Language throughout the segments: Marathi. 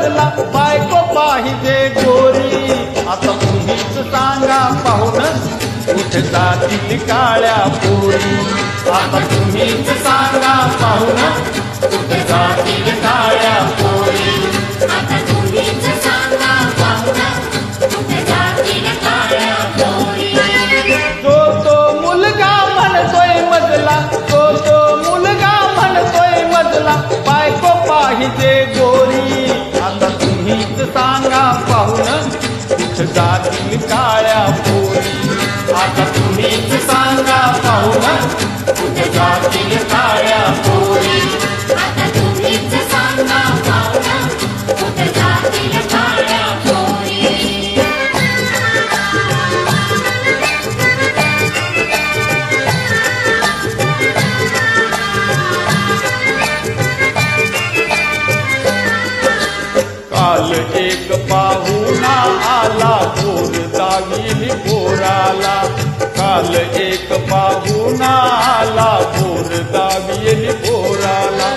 लागला बायको पाहिजे गोरी. आता तुम्हीच सांगा पाहूनच कुठ जातील काळ्या पोरी? आता तुम्हीच सांगा पाहूनच कुठ जातील सांगा पाहुण कुठ जातील काळ्या पोरी आता तुम्हीच सांगा पाहुण कुठ जातील काळ्या एक पाहुणा आला पोर दाविली पोराला. काल एक पाहुणा आला पोर दाविली पोराला.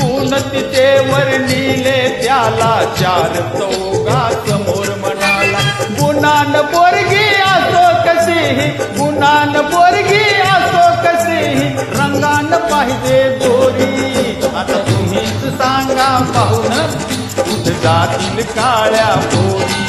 गुण तिचे वर्णिले त्याला चार चौघा समोर म्हणाला. गुणान पोरगी असो कशीही गुणान पोरगी असो कशीही रंगान पाहिजे गोरी आता तुम्हीच सांगा पाहुणा. जातील काळ्या पोरी.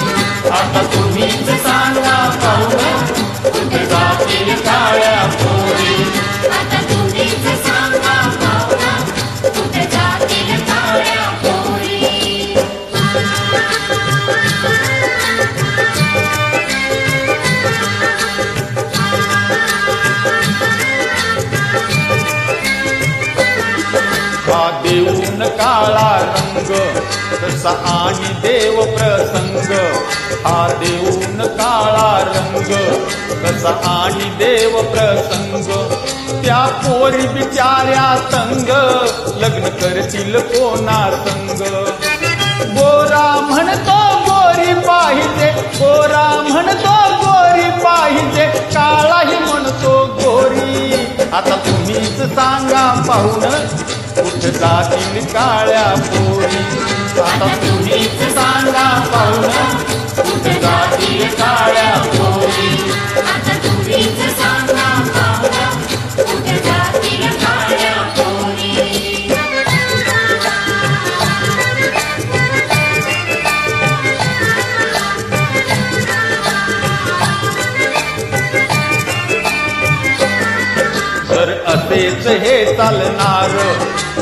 देऊन काळा रंग तसा आणि देव प्रसंग. हा देऊन काळा रंग कसा आणि देव प्रसंग. त्या पोरी बिचाऱ्या संग लग्न करतील कोणा संग. गोरा म्हणतो गोरी पाहिजे गोरा म्हणतो गोरी पाहिजे काळाही म्हणतो गोरी. आता तुम्हीच सांगा पाहुण कुठे जातील काळ्या पोरी. आता तुम्हीच सांगा पाहुणा कुठे जातील काळ्या तेच हे चालणार.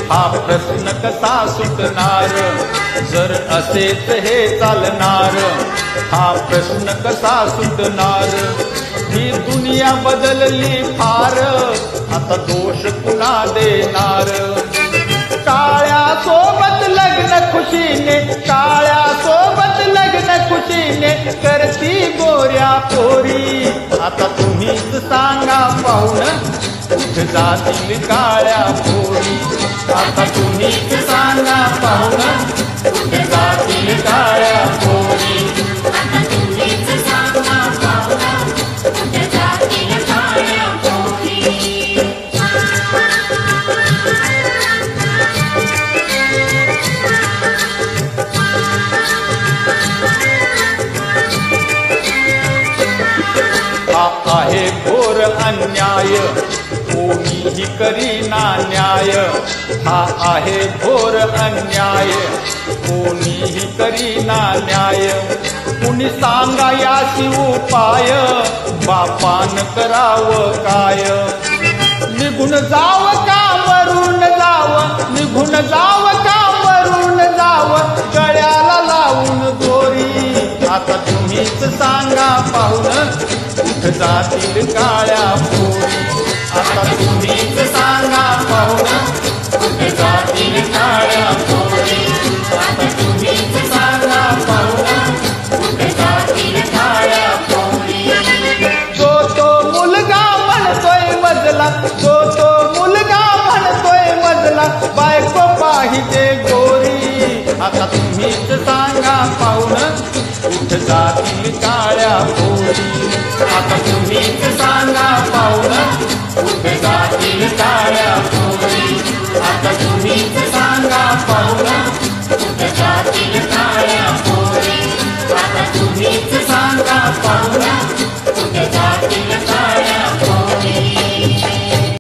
हा प्रश्न कसा सुटणार? जर असेच हे चालणार हा प्रश्न कसा सुटणार? ही दुनिया बदलली फार आता दोष पुन्हा देणार. काळ्या सोबत लग्न खुशीने काळ्या सोबत लग्न खुशीने करती गोऱ्या पोरी. आता तुम्हीच सांगा पाहुण जातील काळ्या पोरी. आता तुम्हीच सांगा पाहुण कुठे जातील काळ्या घोर अन्याय. कोणीही करीना न्याय? हा आहे घोर अन्याय. कोणीही करीना न्याय? कुणी सांगा याची उपाय? बापान करावं काय? निघून जाव का मरून जाव? निघून जाव का मरून जाव? गळ्याला लावून गोरी. आता तुम्हीच सांगा पाहुण जातील काळ्या पोरी. आता तुम्हीच सांगा पाहुण कुठं जातील काळ्या पोरी आता तुम्हीच सांगा पाहुण कुठं जातील काळ्या पोरी तो तो मुलगा म्हणतोय मजला तो तो मुलगा म्हणतोय मजला बायको पाहिजे गोरी. आता तुम्हीच होईल काळ्या पोरी. आता तुम्हीच सांगा पाहुणा कुठे जातील काळ्या पोरी? आता तुम्हीच सांगा पाहुणा